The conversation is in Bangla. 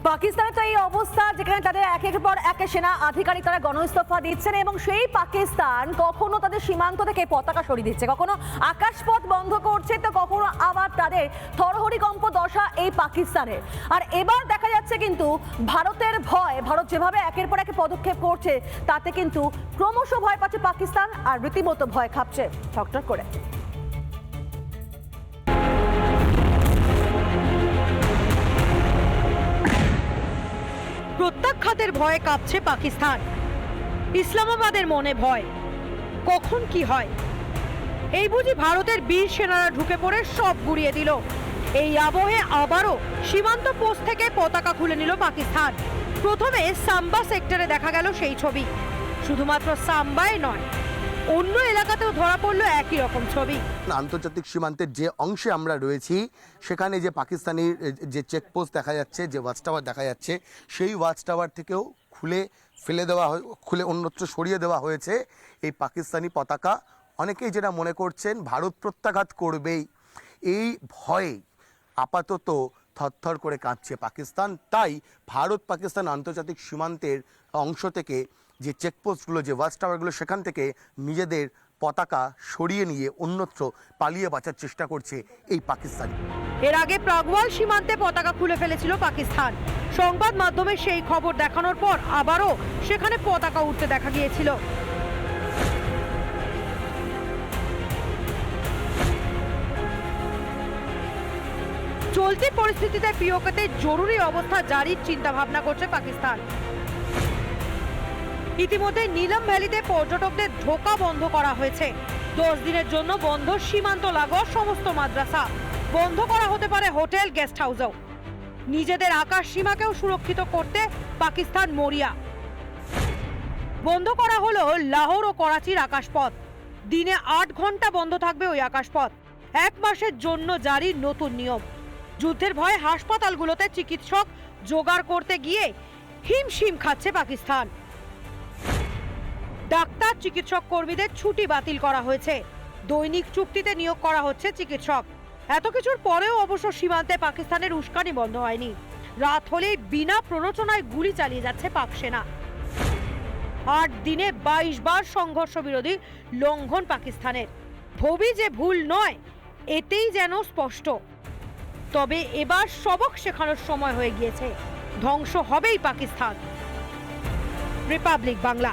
পাকিস্তানের তো এই অবস্থা যেখানে তাদের একের পর এক সেনা আধিকারিক তারা গণইস্তফা দিচ্ছেন এবং সেই পাকিস্তান কখনো তাদের সীমান্ত থেকে পতাকা সরিয়ে দিচ্ছে। কখনো আকাশপথ বন্ধ করছে তো কখনো আবার তাদের থরহরিকম্প দশা এই পাকিস্তানের। আর এবার দেখা যাচ্ছে কিন্তু ভারতের ভয়, ভারত যেভাবে একের পর এক পদক্ষেপ করছে, তাতে কিন্তু ক্রমশ ভয় পাচ্ছে পাকিস্তান আর রীতিমতো ভয় খাচ্ছে। ঠকঠক করে প্রত্যাখ্যাতের ভয়ে কাঁপছে পাকিস্তান। ইসলামাবাদের মনে ভয়। কখন কি হয়? এই বুঝি ভারতের বীর সেনারা ঢুকে পড়ে সব গুড়িয়ে দিল। এই আবহে আবারও সীমান্ত পোস্ট থেকে পতাকা খুলে নিল পাকিস্তান। প্রথমে সাম্বা সেক্টরে দেখা গেল সেই ছবি। শুধুমাত্র সাম্বাই নয় অন্য এলাকাতেও ধরা পড়ল একই রকম ছবি। আন্তর্জাতিক সীমান্তের যে অংশে আমরা রয়েছি, সেখানে যে পাকিস্তানি যে চেকপোস্ট দেখা যাচ্ছে, যে ওয়াচ টাওয়ার দেখা যাচ্ছে, সেই ওয়াচ টাওয়ার থেকেও খুলে ফেলে দেওয়া খুলে অন্যত্র সরিয়ে দেওয়া হয়েছে এই পাকিস্তানি পতাকা। অনেকেই যেটা মনে করছেন, ভারত প্রত্যাঘাত করবেই। এই ভয়ে আপাতত থরথর করে কাঁপছে পাকিস্তান। তাই ভারত পাকিস্তান আন্তর্জাতিক সীমান্তের অংশ থেকে যে চেকপোস্টগুলো যে ওয়াচ টাওয়ারগুলো সেখান থেকে নিজেদের পতাকা সরিয়ে নিয়ে অন্যত্র পালিয়ে বাঁচার চেষ্টা করছে এই পাকিস্তানি। এর আগে প্রাগওয়াল সীমান্তে পতাকা খুলে ফেলেছিল পাকিস্তান। সংবাদ মাধ্যমে সেই খবর দেখানোর পর আবারও সেখানে পতাকা উঠতে দেখা গিয়েছিল। চলতি পরিস্থিতিতে পিওকেতে জরুরি অবস্থা জারির চিন্তা ভাবনা করছে পাকিস্তান। ইতিমধ্যে নীলম ভ্যালিতে পর্যটকদের ঢোকা বন্ধ করা হয়েছে। দশ দিনের জন্য বন্ধ সীমান্ত লাগোয়া সমস্ত মাদ্রাসা। বন্ধ করা হতে পারে হোটেল, গেস্ট হাউসও। নিজেদের আকাশ সীমাকেও সুরক্ষিত করতে পাকিস্তান মরিয়া। বন্ধ করা হলো লাহোর ও করাচির আকাশপথ। দিনে আট ঘণ্টা বন্ধ থাকবে ওই আকাশপথ। এক মাসের জন্য জারি নতুন নিয়ম। যুদ্ধের ভয়ে হাসপাতালগুলোতে চিকিৎসক জোগাড় করতে গিয়ে হিমশিম খাচ্ছে পাকিস্তান। ডাক্তার, চিকিৎসক কর্মীদের ছুটি বাতিল করা হয়েছে। দৈনিক চুক্তিতে নিয়োগ করা হচ্ছে চিকিৎসক। এত কিছুর পরেও অবশ্য সীমান্তে পাকিস্তানের উস্কানি বন্ধ হয়নি। রাত হলেই বিনা প্ররোচনায় গুলি চালিয়ে যাচ্ছে পাক সেনা। আট দিনে বাইশ বার সংঘর্ষ বিরোধী লঙ্ঘন পাকিস্তানের। ভবি যে ভুল নয়, এতেই যেন স্পষ্ট। তবে এবার সবক শেখানোর সময় হয়ে গিয়েছে। ধ্বংস হবেই পাকিস্তান। রিপাবলিক বাংলা।